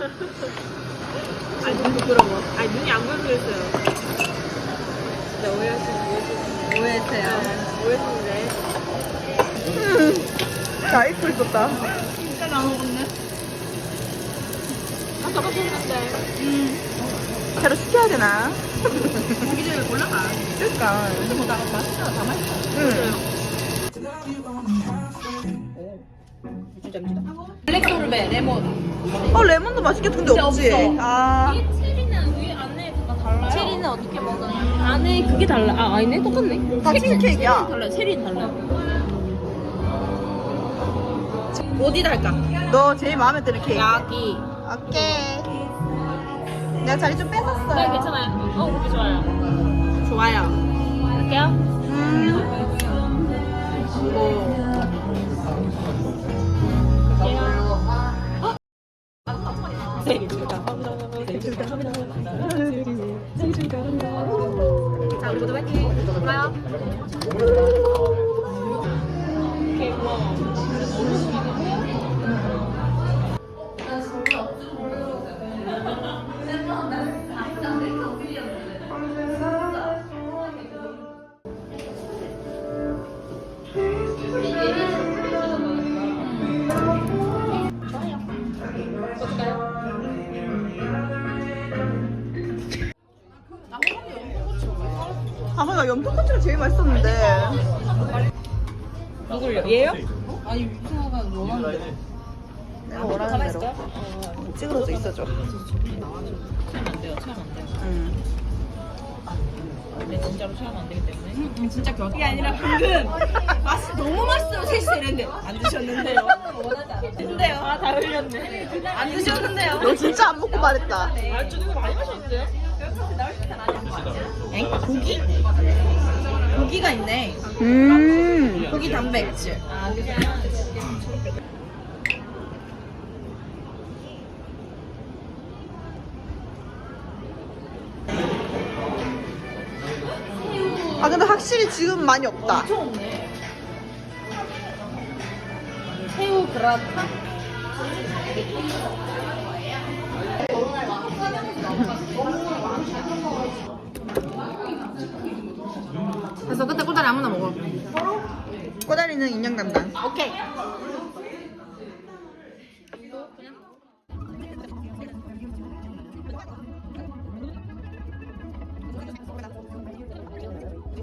아니 눈 부끄러워. 아니 눈이 안 보여서 그랬어요. 네 오해하시고 오해하시고 오해했어요. 오해했는데. 다 입고 있었다. 진짜 나 먹었네. 아까 먹었는데. 새로 시켜야 되나? 고기 전에 올라가. 그러니까. 뭐나 맛있어. 다 맛있어. 응. 진짜 진짜. 블랙 소르베 레몬. 어 레몬도 맛있겠다. 근데 근데 없지. 없어. 아. 이게 체리는 위 안에 그거 달라요? 체리는 어떻게 먹어요? 안에 그게 달라. 아 아니네 똑같네. 다 치즈케이크야. 달라요. 체리는 달라요. 어디 달까? 너 제일 마음에 드는 케이크. 여기. 오케이. 내가 자리 좀 뺏었어요. 네 괜찮아요. 어 그게 좋아요. 좋아요. 할게요. 음. 모두 화이팅. 가요. 아, 그러니까 염통 꼬치가 제일 맛있었는데. 누굴요? 얘요? 내가 원하는 대로. 찌그러져 있어줘. 안 돼요. 체험 안 돼요. 응. 근데 진짜로 체험 안 되기 때문에. 진짜 격이 아니라 방금 맛이 너무 맛있어요 셋이 이랬는데 안 드셨는데요? 근데요? 아다 흘렸네. 안 드셨는데요? 너 진짜 안 먹고 말했다. 아, 저 이거 많이 마셨는데요? 엥? 고기? 고기가 있네 음. 고기 단백질 아, 근데 확실히 지금 많이 없다. 엄청 없네 새우 그라탕? 끝에 꼬다리 아무나 먹어 꼬다리는 인형 담당. 오케이